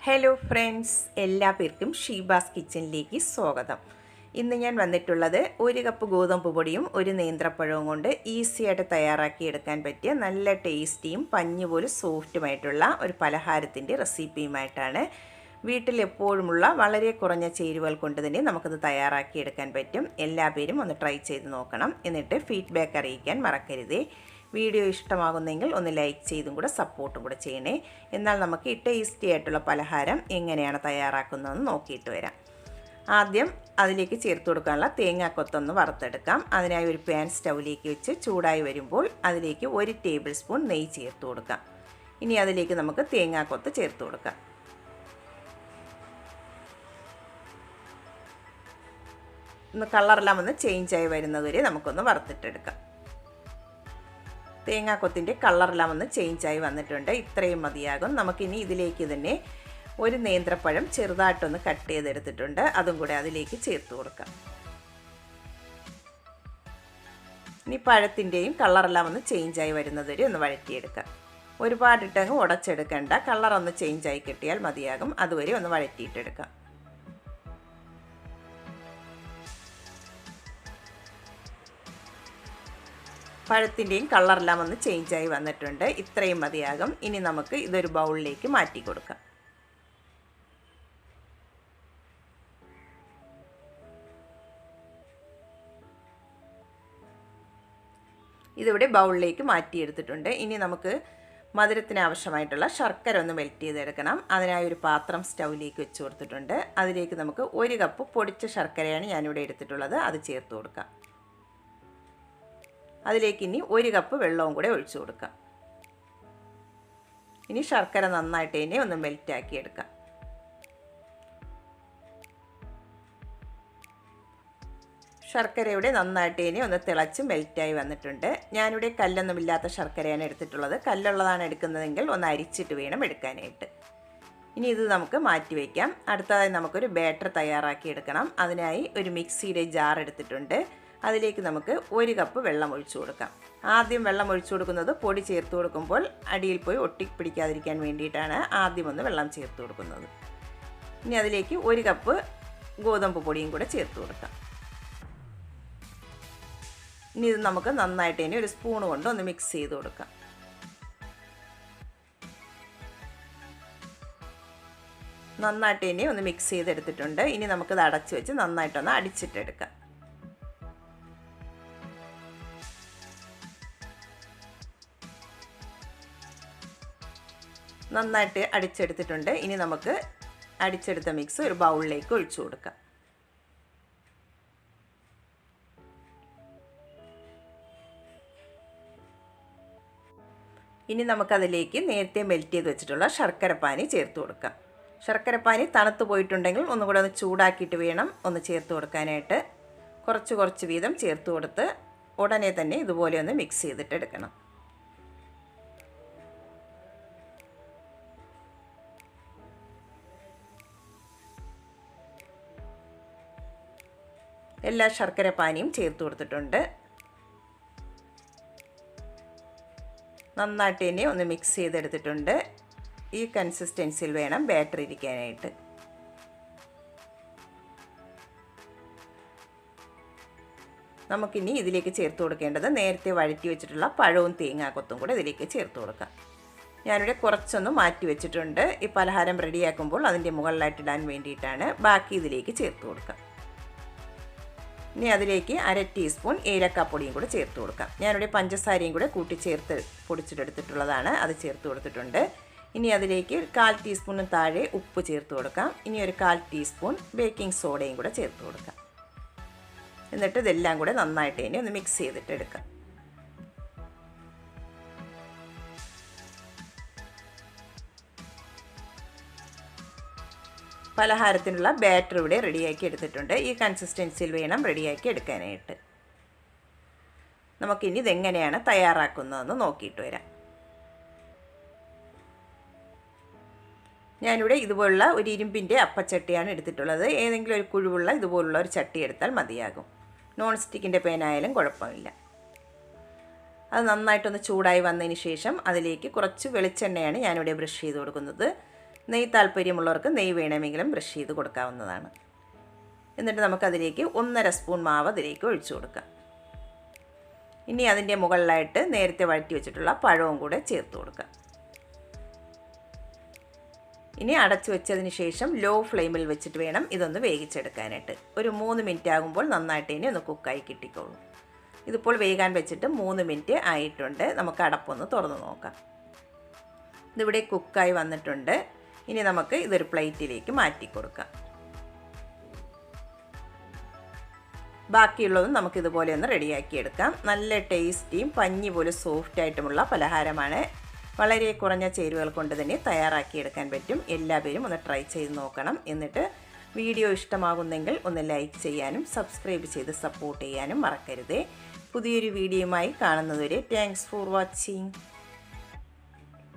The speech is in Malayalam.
ഹലോ ഫ്രണ്ട്സ് എല്ലാവർക്കും ഷീബാസ് കിച്ചണിലേക്ക് സ്വാഗതം. ഇന്ന് ഞാൻ വന്നിട്ടുള്ളത് ഒരു കപ്പ് ഗോതമ്പ് പൊടിയും ഒരു നേന്ത്രപ്പഴവും കൊണ്ട് ഈസിയായിട്ട് തയ്യാറാക്കിയെടുക്കാൻ പറ്റിയ നല്ല ടേസ്റ്റിയും പഞ്ഞു പോലെ സോഫ്റ്റുമായിട്ടുള്ള ഒരു പലഹാരത്തിന്റെ റെസിപ്പിയുമായിട്ടാണ് വീട്ടിൽ എപ്പോഴുമുള്ള വളരെ കുറഞ്ഞ ചേരുവകൾ കൊണ്ട് തന്നെ നമുക്കത് തയ്യാറാക്കിയെടുക്കാൻ പറ്റും. എല്ലാ പേരും ഒന്ന് ട്രൈ ചെയ്ത് നോക്കണം. എന്നിട്ട് ഫീഡ്ബാക്ക് അറിയിക്കാൻ മറക്കരുതേ. വീഡിയോ ഇഷ്ടമാകുന്നെങ്കിൽ ഒന്ന് ലൈക്ക് ചെയ്തും കൂടെ സപ്പോർട്ടും കൂടെ ചെയ്യണേ. എന്നാൽ നമുക്ക് ഈ ടേസ്റ്റി ആയിട്ടുള്ള പലഹാരം എങ്ങനെയാണ് തയ്യാറാക്കുന്നതെന്ന് നോക്കിയിട്ട് വരാം. ആദ്യം അതിലേക്ക് ചേർത്ത് കൊടുക്കാനുള്ള തേങ്ങാക്കൊത്തൊന്ന് വറുത്തെടുക്കാം. അതിനായി ഒരു പാൻ സ്റ്റൗവിലേക്ക് വെച്ച് ചൂടായി വരുമ്പോൾ അതിലേക്ക് ഒരു ടേബിൾ സ്പൂൺ നെയ്യ് ചേർത്ത് കൊടുക്കാം. ഇനി അതിലേക്ക് നമുക്ക് തേങ്ങാക്കൊത്ത് ചേർത്ത് കൊടുക്കാം. ഒന്ന് കളറെല്ലാം ഒന്ന് ചേഞ്ചായി വരുന്നതുവരെ നമുക്കൊന്ന് വറുത്തിട്ടെടുക്കാം. തേങ്ങാക്കൊത്തിന്റെ കളറെല്ലാം ഒന്ന് ചേഞ്ചായി വന്നിട്ടുണ്ട്. ഇത്രയും മതിയാകും. നമുക്കിനി ഇതിലേക്ക് തന്നെ ഒരു നേന്ത്രപ്പഴം ചെറുതായിട്ടൊന്ന് കട്ട് ചെയ്തെടുത്തിട്ടുണ്ട്. അതും കൂടെ അതിലേക്ക് ചേർത്ത് കൊടുക്കാം. ഇനി പഴത്തിന്റെയും കളറെല്ലാം ഒന്ന് ചേഞ്ചായി വരുന്നതുവരെ ഒന്ന് വഴറ്റിയെടുക്കാം. ഒരുപാടിട്ടങ്ങ് ഉടച്ചെടുക്കേണ്ട. കളറൊന്ന് ചേഞ്ചായി കിട്ടിയാൽ മതിയാകും. അതുവരെ ഒന്ന് വഴറ്റിയിട്ടെടുക്കാം. പഴത്തിന്റെയും കളറെല്ലാം ഒന്ന് ചേഞ്ചായി വന്നിട്ടുണ്ട്. ഇത്രയും മതിയാകും. ഇനി നമുക്ക് ഇതൊരു ബൗളിലേക്ക് മാറ്റി കൊടുക്കാം. ഇതിവിടെ ബൗളിലേക്ക് മാറ്റിയെടുത്തിട്ടുണ്ട്. ഇനി നമുക്ക് മധുരത്തിന് ആവശ്യമായിട്ടുള്ള ശർക്കര ഒന്ന് മെൽറ്റ് ചെയ്തെടുക്കണം. അതിനായി ഒരു പാത്രം സ്റ്റൗവിലേക്ക് വെച്ച് കൊടുത്തിട്ടുണ്ട്. അതിലേക്ക് നമുക്ക് ഒരു കപ്പ് പൊടിച്ച ശർക്കരയാണ് ഞാനിവിടെ എടുത്തിട്ടുള്ളത്. അത് ചേർത്ത് കൊടുക്കാം. അതിലേക്ക് ഇനി ഒരു കപ്പ് വെള്ളവും കൂടെ ഒഴിച്ചു കൊടുക്കാം. ഇനി ശർക്കര നന്നായിട്ട് ഇനി ഒന്ന് മെൽറ്റാക്കി എടുക്കാം. ശർക്കരയുടെ നന്നായിട്ട് ഇനി ഒന്ന് തിളച്ച് മെൽറ്റായി വന്നിട്ടുണ്ട്. ഞാനിവിടെ കല്ലൊന്നുമില്ലാത്ത ശർക്കരയാണ് എടുത്തിട്ടുള്ളത്. കല്ലുള്ളതാണ് എടുക്കുന്നതെങ്കിൽ ഒന്ന് അരിച്ചിട്ട് വേണം എടുക്കാനായിട്ട്. ഇനി ഇത് നമുക്ക് മാറ്റി വയ്ക്കാം അടുത്തതായി നമുക്കൊരു ബാറ്റർ തയ്യാറാക്കി എടുക്കണം. അതിനായി ഒരു മിക്സിയുടെ ജാർ എടുത്തിട്ടുണ്ട്. അതിലേക്ക് നമുക്ക് ഒരു കപ്പ് വെള്ളം ഒഴിച്ചു കൊടുക്കാം. ആദ്യം വെള്ളം ഒഴിച്ചു കൊടുക്കുന്നത് പൊടി ചേർത്ത് കൊടുക്കുമ്പോൾ അടിയിൽ പോയി ഒട്ടിപ്പിടിക്കാതിരിക്കാൻ വേണ്ടിയിട്ടാണ് ആദ്യം ഒന്ന് വെള്ളം ചേർത്ത് കൊടുക്കുന്നത്. ഇനി അതിലേക്ക് ഒരു കപ്പ് ഗോതമ്പ് പൊടിയും കൂടെ ചേർത്ത് കൊടുക്കാം. ഇനി ഇത് നമുക്ക് നന്നായിട്ട് ഇനി ഒരു സ്പൂൺ കൊണ്ട് ഒന്ന് മിക്സ് ചെയ്ത് കൊടുക്കാം. നന്നായിട്ട് ഇനി ഒന്ന് മിക്സ് ചെയ്തെടുത്തിട്ടുണ്ട്. ഇനി നമുക്കിത് അടച്ചു വെച്ച് നന്നായിട്ടൊന്ന് അടിച്ചിട്ടെടുക്കാം. നന്നായിട്ട് അടിച്ചെടുത്തിട്ടുണ്ട്. ഇനി നമുക്ക് അടിച്ചെടുത്ത മിക്സ് ഒരു ബൗളിലേക്ക് ഒഴിച്ചു കൊടുക്കാം. ഇനി നമുക്കതിലേക്ക് നേരത്തെ മെൽറ്റ് ചെയ്ത് വെച്ചിട്ടുള്ള ശർക്കരപ്പാനി ചേർത്ത് കൊടുക്കാം. ശർക്കരപ്പാനി തണുത്ത് പോയിട്ടുണ്ടെങ്കിൽ ഒന്നും കൂടെ ഒന്ന് ചൂടാക്കിയിട്ട് വേണം ഒന്ന് ചേർത്ത് കൊടുക്കാനായിട്ട്. കുറച്ച് കുറച്ച് വീതം ചേർത്ത് കൊടുത്ത് ഉടനെ തന്നെ ഇതുപോലെ ഒന്ന് മിക്സ് ചെയ്തിട്ട് എല്ലാ ശർക്കര പാനിയും ചേർത്ത് കൊടുത്തിട്ടുണ്ട്. നന്നായിട്ട് തന്നെ ഒന്ന് മിക്സ് ചെയ്തെടുത്തിട്ടുണ്ട്. ഈ കൺസിസ്റ്റൻസിയിൽ വേണം ബാറ്ററി ഇരിക്കാനായിട്ട്. നമുക്കിനി ഇതിലേക്ക് ചേർത്ത് കൊടുക്കേണ്ടത് നേരത്തെ വഴറ്റി വെച്ചിട്ടുള്ള പഴവും തേങ്ങാക്കൊത്തും കൂടെ ഇതിലേക്ക് ചേർത്ത് കൊടുക്കാം. ഞാനിവിടെ കുറച്ചൊന്ന് മാറ്റി വെച്ചിട്ടുണ്ട്. ഈ പലഹാരം റെഡിയാക്കുമ്പോൾ അതിന്റെ മുകളിലായിട്ട് ഇടാൻ വേണ്ടിയിട്ടാണ് ബാക്കി ഇതിലേക്ക് ചേർത്ത് കൊടുക്കാം ഇനി അതിലേക്ക് അര ടീസ്പൂൺ ഏലക്കാപ്പൊടിയും കൂടെ ചേർത്ത് കൊടുക്കാം. ഞാനിവിടെ പഞ്ചസാരയും കൂടെ കൂട്ടി ചേർത്ത് പൊടിച്ചിട്ടെടുത്തിട്ടുള്ളതാണ് അത് ചേർത്ത് കൊടുത്തിട്ടുണ്ട്. ഇനി അതിലേക്ക് കാൽ ടീസ്പൂണിന് താഴെ ഉപ്പ് ചേർത്ത് കൊടുക്കാം. ഇനി ഒരു കാൽ ടീസ്പൂൺ ബേക്കിംഗ് സോഡയും കൂടെ ചേർത്ത് കൊടുക്കാം. എന്നിട്ട് ഇതെല്ലാം കൂടെ നന്നായിട്ട് ഇനി ഒന്ന് മിക്സ് ചെയ്തിട്ട് എടുക്കാം. പലഹാരത്തിനുള്ള ബാറ്റർ ഇവിടെ റെഡിയാക്കി എടുത്തിട്ടുണ്ട്. ഈ കൺസിസ്റ്റൻസിയിൽ വേണം റെഡിയാക്കി എടുക്കാനായിട്ട്. നമുക്കിനി ഇതെങ്ങനെയാണ് തയ്യാറാക്കുന്നതെന്ന് നോക്കിയിട്ട് വരാം. ഞാനിവിടെ ഇതുപോലുള്ള ഒരു ഇരുമ്പിന്റെ അപ്പച്ചട്ടിയാണ് എടുത്തിട്ടുള്ളത്. ഏതെങ്കിലും ഒരു കുഴിവുള്ള ഇതുപോലുള്ള ഒരു ചട്ടി എടുത്താൽ മതിയാകും. നോൺ സ്റ്റിക്കിന്റെ പേനായാലും കുഴപ്പമില്ല. അത് നന്നായിട്ടൊന്ന് ചൂടായി വന്നതിന് ശേഷം അതിലേക്ക് കുറച്ച് വെളിച്ചെണ്ണയാണ് ഞാനിവിടെ ബ്രഷ് ചെയ്ത് കൊടുക്കുന്നത്. നെയ്യ് താല്പര്യമുള്ളവർക്ക് നെയ്യ് വേണമെങ്കിലും ബ്രഷ് ചെയ്ത് കൊടുക്കാവുന്നതാണ്. എന്നിട്ട് നമുക്കതിലേക്ക് ഒന്നര സ്പൂൺ മാവ് അതിലേക്ക് ഒഴിച്ചു കൊടുക്കാം. ഇനി അതിന്റെ മുകളിലായിട്ട് നേരത്തെ വഴറ്റി വെച്ചിട്ടുള്ള പഴവും കൂടെ ചേർത്ത് കൊടുക്കാം. ഇനി അടച്ചു വെച്ചതിന് ശേഷം ലോ ഫ്ലെയിമിൽ വെച്ചിട്ട് വേണം ഇതൊന്ന് വേവിച്ചെടുക്കാനായിട്ട്. ഒരു മൂന്ന് മിനിറ്റ് ആകുമ്പോൾ നന്നായിട്ട് ഇനി ഒന്ന് കുക്കായി കിട്ടിക്കോളും. ഇതിപ്പോൾ വേകാൻ വെച്ചിട്ട് മൂന്ന് മിനിറ്റ് ആയിട്ടുണ്ട്. നമുക്ക് അടപ്പൊന്ന് തുറന്ന് നോക്കാം. ഇതിവിടെ കുക്കായി വന്നിട്ടുണ്ട്. ഇനി നമുക്ക് ഇതൊരു പ്ലേറ്റിലേക്ക് മാറ്റി കൊടുക്കാം. ബാക്കിയുള്ളതും നമുക്ക് ഇതുപോലെ ഒന്ന് റെഡിയാക്കി എടുക്കാം. നല്ല ടേസ്റ്റിയും പഞ്ഞി പോലെ സോഫ്റ്റ് ആയിട്ടുമുള്ള പലഹാരമാണ്. വളരെ കുറഞ്ഞ ചേരുവകൾ കൊണ്ട് തന്നെ തയ്യാറാക്കിയെടുക്കാൻ പറ്റും. എല്ലാവരും ഒന്ന് ട്രൈ ചെയ്ത് നോക്കണം. എന്നിട്ട് വീഡിയോ ഇഷ്ടമാകുന്നെങ്കിൽ ഒന്ന് ലൈക്ക് ചെയ്യാനും സബ്സ്ക്രൈബ് ചെയ്ത് സപ്പോർട്ട് ചെയ്യാനും മറക്കരുതേ. പുതിയൊരു വീഡിയോയുമായി കാണുന്നതുവരെ താങ്ക്സ് ഫോർ വാച്ചിങ്